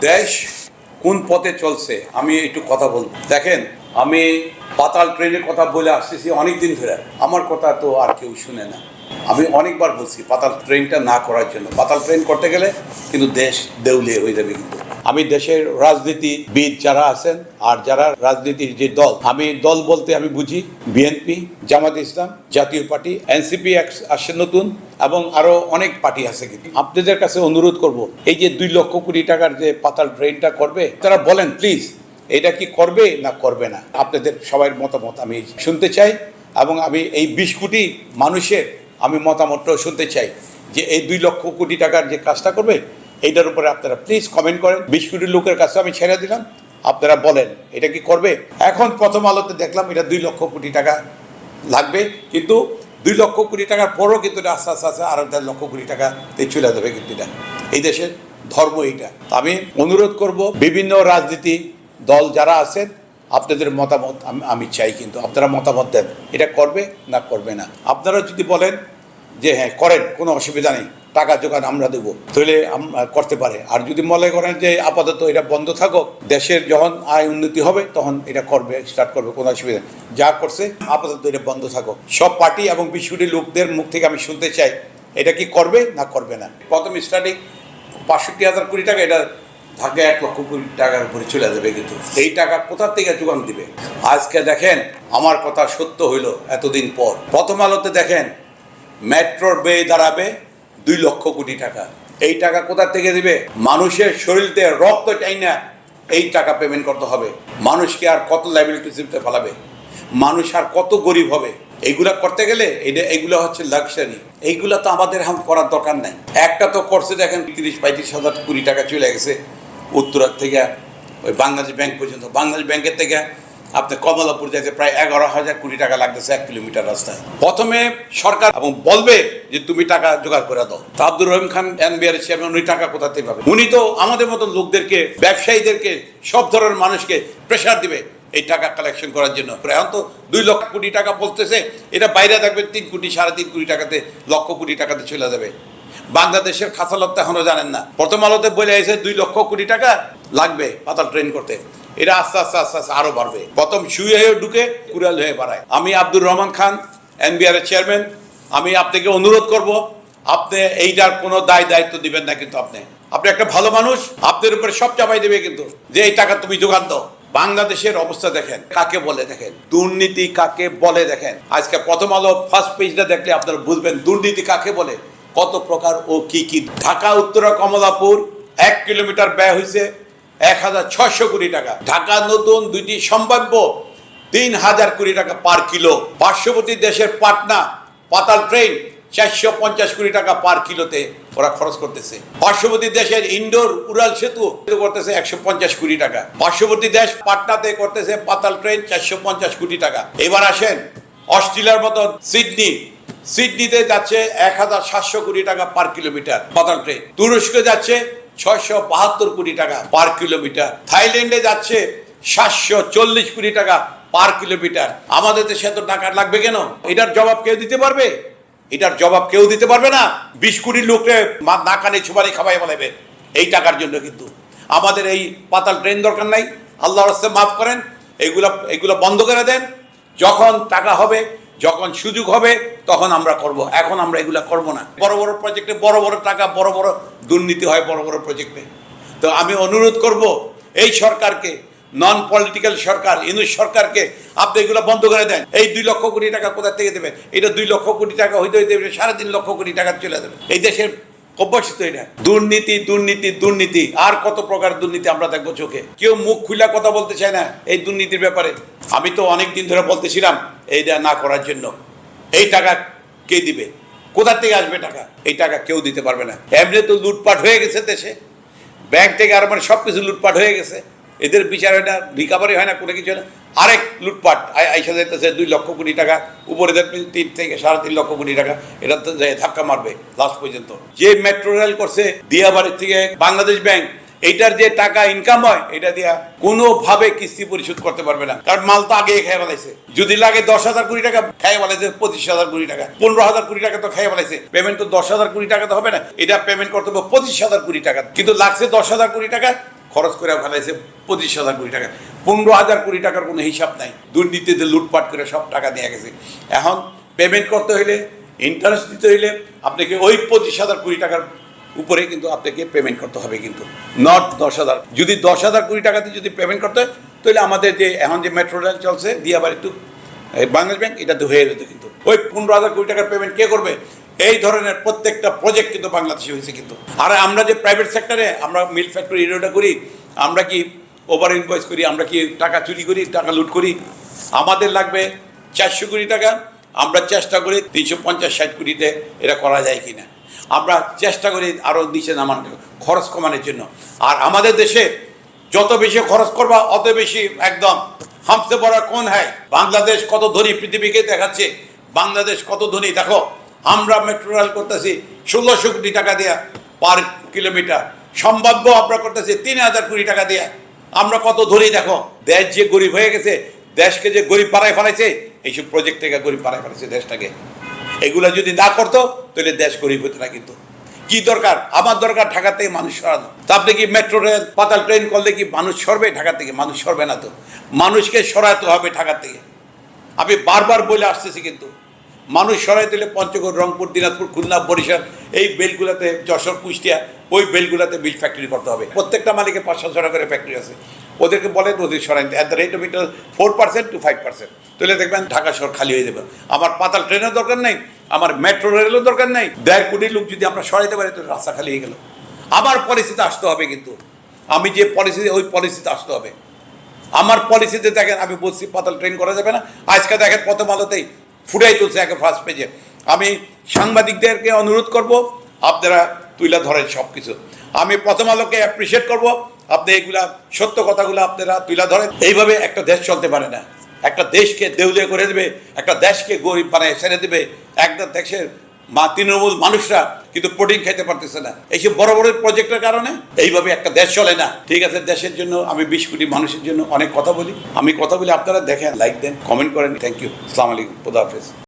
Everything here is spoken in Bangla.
দেশ কোন পথে চলছে? আমি একটু কথা বলব দেখেন, আমি পাতাল ট্রেনের কথা বলে আসতেছি অনেক দিন ধরে। আমার কথা তো আর কেউ শুনে না। আমি অনেকবার বলছি, পাতাল ট্রেনটা না করার জন্য। পাতাল ট্রেন করতে গেলে কিন্তু দেশ দেউলিয়ে হয়ে যাবে কিন্তু। আমি দেশের রাজনীতিবিদ যারা আছেন আর যারা রাজনীতির যে দল, আমি দল বলতে আমি বুঝি বিএনপি, জামাত ইসলাম, জাতীয় পার্টি, এনসিপি আসছে নতুন এবং আরও অনেক পার্টি আছে কিন্তু। আপনাদের কাছে অনুরোধ করব, এই যে দুই লক্ষ কোটি টাকার যে পাতাল ট্রেনটা করবে, তারা বলেন, প্লিজ, এটা কি করবে না করবে না? আপনাদের সবার মতামত আমি শুনতে চাই এবং আমি এই বিশ কোটি মানুষের আমি মতামতটাও শুনতে চাই যে এই দুই লক্ষ কোটি টাকার যে কাজটা করবে এইটার উপরে আপনারা প্লিজ কমেন্ট করেন। বিশ কোটি লোকের কাছে আমি ছেড়ে দিলাম। আপনারা বলেন, এটা কি করবে? এখন প্রথম আলোতে দেখলাম এটা দুই লক্ষ কোটি টাকা লাগবে, কিন্তু দুই লক্ষ কোটি টাকার পরও কিন্তু এটা আস্তে আস্তে আস্তে আরও দেড় লক্ষ কোটি টাকাতে চলে যাবে কিন্তু এটা। এই দেশের ধর্ম এইটা। আমি অনুরোধ করব, বিভিন্ন রাজনীতি দল যারা আছেন, আপনাদের মতামত আমি চাই কিন্তু, আপনারা মতামত দেন, এটা করবে না করবে না। আপনারা যদি বলেন যে হ্যাঁ করেন, কোনো অসুবিধা নেই। টাকা জোগান আমরা দেবো। তাহলে করতে পারে। আর যদি মনে করেন যে আপাতত এটা বন্ধ থাকুক, দেশের যখন আয় উন্নতি হবে, তখন এটা করবে স্টার্ট করবে, কোনো অসুবিধা। যা করছে, আপাতত এটা বন্ধ থাকুক। সব পার্টি এবং বিশ্বটি লোকদের মুখ থেকে আমি শুনতে চাই, এটা কি করবে না করবে না? প্রথম স্টার্টিং বাষট্টি হাজার কোটি টাকা, এটা ঢাকা এক লক্ষ কোটি টাকার উপরে চলে যাবে কিন্তু। এই টাকা কোথার থেকে যোগান দিবে? আজকে দেখেন, আমার কথা সত্য হইল এতদিন পর। প্রথম আলোতে দেখেন মেট্রোর বেয়ে দাঁড়াবে দুই লক্ষ কোটি টাকা। এই টাকা কোথা থেকে দিবে? মানুষের শরীরতে রক্ত চাই না এই টাকা পেমেন্ট করতে হবে। মানুষকে আর কত লাইবিলিটিসিতে ফেলাবে? মানুষ আর কত গরিব হবে? এইগুলা করতে গেলে এটা এইগুলো হচ্ছে লাক্সারি এইগুলা তো আমাদের এখন করার দরকার নাই। একটা তো করছে দেখেন, তিরিশ, পঁয়ত্রিশ হাজার কোটি টাকা চলে গেছে। উত্তরার থেকে, ওই বাংলাদেশ ব্যাংক পর্যন্ত। বাংলাদেশ ব্যাংকের থেকে আপনি কমলাপুর যেতে প্রায় এগারো হাজার কোটি টাকা লাগতেছে এক কিলোমিটার রাস্তায়। প্রথমে সরকার এবং বলবে যে তুমি টাকা জোগাড় করে দাও। তা আব্দুর রহিম খান, এনবিআর চেয়ারম্যান উনি টাকা কোথা থেকে পাবে উনি তো আমাদের মতো লোকদেরকে, ব্যবসায়ীদেরকে, সব ধরনের মানুষকে প্রেশার দিবে এই টাকা কালেকশন করার জন্য। এখন তো দুই লক্ষ কোটি টাকা বলতেছে, এটা বাইরে থাকবে তিন কোটি, সাড়ে তিন কোটি টাকাতে, লক্ষ কোটি টাকাতে চলে যাবে। বাংলাদেশের খাসালত এখনও জানেন না। প্রথম আলোতে বলে এসে দুই লক্ষ কোটি টাকা লাগবে পাতাল ট্রেন করতে। এটা আস্তে আস্তে আস্তে আস্তে আরও বাড়বে। প্রথম শুয়ে হয়ে ঢুকে কুড়াল হয়ে বাড়ায়। আমি আব্দুর রহমান খান, এনবিআর এর চেয়ারম্যান। আমি আপনাকে অনুরোধ করব, আপনি এইটার কোনো দায় দায়িত্ব দিবেন না কিন্তু আপনি। আপনি একটা ভালো মানুষ আপনার উপরে সব চাপাই দেবে কিন্তু। যে এই টাকা তুমি যোগান দাও। বাংলাদেশের অবস্থা দেখেন, কাকে বলে দেখেন? দুর্নীতি কাকে বলে দেখেন? আজকে প্রথম আলো ফার্স্ট পেজটা দেখলে আপনারা বুঝবেন দুর্নীতি কাকে বলে। কত প্রকার ও কি কি। ঢাকা, উত্তরা, কমলাপুর, এক কিলোমিটার ব্যয় হয়েছে। এক হাজার ছশো কোটি টাকা। ঢাকা নতুন দুইটি সম্ভাব্য তিন হাজার কোটি টাকা পার কিলো। পার্শ্ববর্তী দেশের পাটনা পাতাল ট্রেন চারশো পঞ্চাশ কোটি টাকা পার কিলোতে ওরা খরচ করতেছে। পার্শ্ববর্তী দেশের ইন্ডোর উড়াল সেতু করতেছে একশো পঞ্চাশ কোটি টাকা। পার্শ্ববর্তী দেশ পাটনাতে করতেছে পাতাল ট্রেন চারশো পঞ্চাশ কোটি টাকা। এবার আসেন অস্ট্রেলিয়ার মতন সিডনি। সিডনিতে যাচ্ছে এক হাজার সাতশো কোটি টাকা পার কিলোমিটার পাতাল ট্রেন। তুরস্কে যাচ্ছে ছয়শো বাহাত্তর কোটি টাকা পার কিলোমিটার। থাইল্যান্ডে যাচ্ছে সাতশো চল্লিশ কোটি টাকা পার কিলোমিটার। আমাদের দেশে এত টাকা লাগবে কেন? এটার জবাব কেউ দিতে পারবে? এটার জবাব কেউ দিতে পারবে না? বিশ কোটি লোককে মা- না কানে সুপারি খাবাই বলাবে এই টাকার জন্য কিন্তু। আমাদের এই পাতাল ট্রেন দরকার নাই। আল্লাহ রাস্তে মাফ করেন। এগুলো এগুলো বন্ধ করে দেন। যখন টাকা হবে যখন সুযোগ হবে, তখন আমরা করব। এখন আমরা এগুলো করব না। বড় বড় প্রজেক্টে বড় বড় টাকা, বড় বড় দুর্নীতি হয় বড় বড় প্রজেক্টে তো আমি অনুরোধ করব, এই সরকারকে নন পলিটিক্যাল সরকার, ইনুস সরকারকে, আপনি এগুলো বন্ধ করে দেন। এই দুই লক্ষ কোটি টাকা কোথা থেকে দেবেন? এটা দুই লক্ষ কোটি টাকা হইতে হইতে হইতে সাড়ে তিন লক্ষ কোটি টাকা চলে যাবে। এই দেশের অভ্যাসিত এটা দুর্নীতি দুর্নীতি দুর্নীতি। আর কত প্রকার দুর্নীতি আমরা দেখব চোখে। কেউ মুখ খুলে কথা বলতে চায় না এই দুর্নীতির ব্যাপারে। আমি তো অনেক দিন ধরে বলতেছিলাম, এইটা না করার জন্য। এই টাকা কে দিবে? কোথার থেকে আসবে টাকা? এই টাকা কেউ দিতে পারবে না। এমনি তো লুটপাট হয়ে গেছে দেশে। ব্যাংক থেকে আর মানে সব কিছু লুটপাট হয়ে গেছে। এদের বিচার হয় না রিকাভারি হয় না, কোনো কিছু না। আরেক লুটপাট আইসা যাইতেছে দুই লক্ষ কোটি টাকা, উপরে তিন থেকে সাড়ে তিন লক্ষ কোটি টাকা এটা তো ধাক্কা মারবে লাস্ট পর্যন্ত। যে মেট্রো রেল করছে দিয়াবাড়ির থেকে বাংলাদেশ ব্যাংক এইটার যে টাকা ইনকাম হয়, এটা দিয়া কোনোভাবে কিস্তি পরিশোধ করতে পারবে না। কারণ মাল তো আগে খেয়ে ফেলাইছে। যদি লাগে দশ হাজার কোটি টাকা খেয়ে ফেলাইছে পঁচিশ হাজার কোটি টাকা। পনেরো হাজার কোটি টাকা তো খেয়ে ফেলাইছে। পেমেন্ট তো দশ হাজার কোটি টাকা তো হবে না। এটা পেমেন্ট করতে হবে পঁচিশ হাজার কোটি টাকা। কিন্তু লাগছে দশ হাজার কোটি টাকা খরচ করে ফেলাইছে পঁচিশ হাজার কোটি টাকা। পনেরো হাজার কোটি টাকার কোনো হিসাব নাই। দুর্নীতিতে লুটপাট করে সব টাকা নিয়ে গেছে। এখন পেমেন্ট করতে হইলে ইন্টারেস্ট দিতে হইলে আপনাকে ওই পঁচিশ হাজার কোটি টাকার উপরে কিন্তু আপনাকে পেমেন্ট করতে হবে কিন্তু নট দশ হাজার। যদি দশ হাজার কোটি টাকাতে যদি পেমেন্ট করতে হয়, তাহলে আমাদের যে এখন যে মেট্রো রেল চলছে দিয়ে আবার একটু বাংলাদেশ ব্যাংক এটা তো হয়ে যেত কিন্তু। ওই পনেরো হাজার কোটি টাকার পেমেন্ট কে করবে? এই ধরনের প্রত্যেকটা প্রজেক্ট কিন্তু বাংলাদেশে হয়েছে কিন্তু। আর আমরা যে প্রাইভেট সেক্টরে আমরা মিল ফ্যাক্টরি এরিয়াটা করি, আমরা কি ওভার ইনভয়েস করি, আমরা কি টাকা চুরি করি, টাকা লুট করি? আমাদের লাগবে চারশো কোটি টাকা, আমরা চেষ্টা করি তিনশো পঞ্চাশ ষাট কোটিতে এটা করা যায় কিনা। আমরা চেষ্টা করি আরও নিচে নামানোর খরচ কমানোর জন্য। আর আমাদের দেশে যত বেশি খরচ করবা, অত বেশি একদম হামসে বড় কোন হয়। বাংলাদেশ কত ধনী পৃথিবীকে দেখাচ্ছে, বাংলাদেশ কত ধনী, দেখো। আমরা মেট্রো রেল করতেছি ষোলোশো কোটি টাকা দেয়া পার কিলোমিটার সম্ভাব্য আমরা করতেছি তিন হাজার কোটি টাকা দেয়া। আমরা কত ধরি দেখো, দেশ যে গরিব হয়ে গেছে, দেশকে যে গরিব পাড়ায় ফেলাইছে এইসব প্রজেক্ট থেকে গরিব পাড়ায় ফেলাইছে দেশটাকে। এগুলো যদি না করতো, তাহলে দেশ গরিব হতো না কিন্তু। কি দরকার? আমার দরকার ঢাকা থেকে মানুষ সরানো। তা কি মেট্রো রেল পাতাল ট্রেন করলে কি মানুষ সরবে? ঢাকা থেকে মানুষ সরবে না তো। মানুষকে সরাতে হবে ঢাকা থেকে। আমি বারবার বলে আসতেছি কিন্তু। মানুষ সরাই দিলে পঞ্চগড়, রংপুর, দিনাজপুর, খুলনা, বরিশাল, এই বেলগুলোতে, যশোর, কুষ্টিয়া, ওই বেলগুলোতে বিল ফ্যাক্টরি করতে হবে। প্রত্যেকটা মালিকের পাঁচ সাতশো টাকা করে ফ্যাক্টরি আছে। ওদেরকে বলেন ওদের সরাই at the rate of interest four percent two five percent তাহলে দেখবেন, ঢাকা শহর খালি হয়ে যাবে। আমার পাতাল ট্রেনের দরকার নেই, আমার মেট্রো রেলের দরকার নেই। দেড় কোটি লোক যদি আমরা সরাইতে পারি তো রাস্তা খালি হয়ে গেল। আবার পলিসিতে আসতে হবে কিন্তু। আমি যে পলিসি ওই পলিসিতে আসতে হবে। আমার পলিসিতে দেখেন, আমি বলছি, পাতাল ট্রেন করা যাবে না। আজকে দেখেন, প্রথম আলোতেই ফুটাই তুলছে একে ফার্স্ট পেজে আমি সাংবাদিকদেরকে অনুরোধ করব, আপনারা তুইলা ধরেন সব কিছু আমি প্রথম আলোকে অ্যাপ্রিসিয়েট করব, আপনি এইগুলা সত্য কথাগুলো আপনারা তুইলা ধরেন। এইভাবে একটা দেশ চলতে পারে না। একটা দেশকে দেউলিয়া করে দেবে, একটা দেশকে গরিব বানায় ছেড়ে দেবে। একটা দেশের মা তৃণমূল মানুষরা কিন্তু প্রোটিন খেতে পারতেছে না। এইসব বড় বড় প্রজেক্টের কারণে এইভাবে একটা দেশ চলে না। ঠিক আছে, দেশের জন্য আমি বিশ কোটি মানুষের জন্য অনেক কথা বলি। আমি কথা বলি, আপনারা দেখেন লাইক দেন কমেন্ট করেন। থ্যাংক ইউ আসসালামু আলাইকুম, খুদা হাফেজ।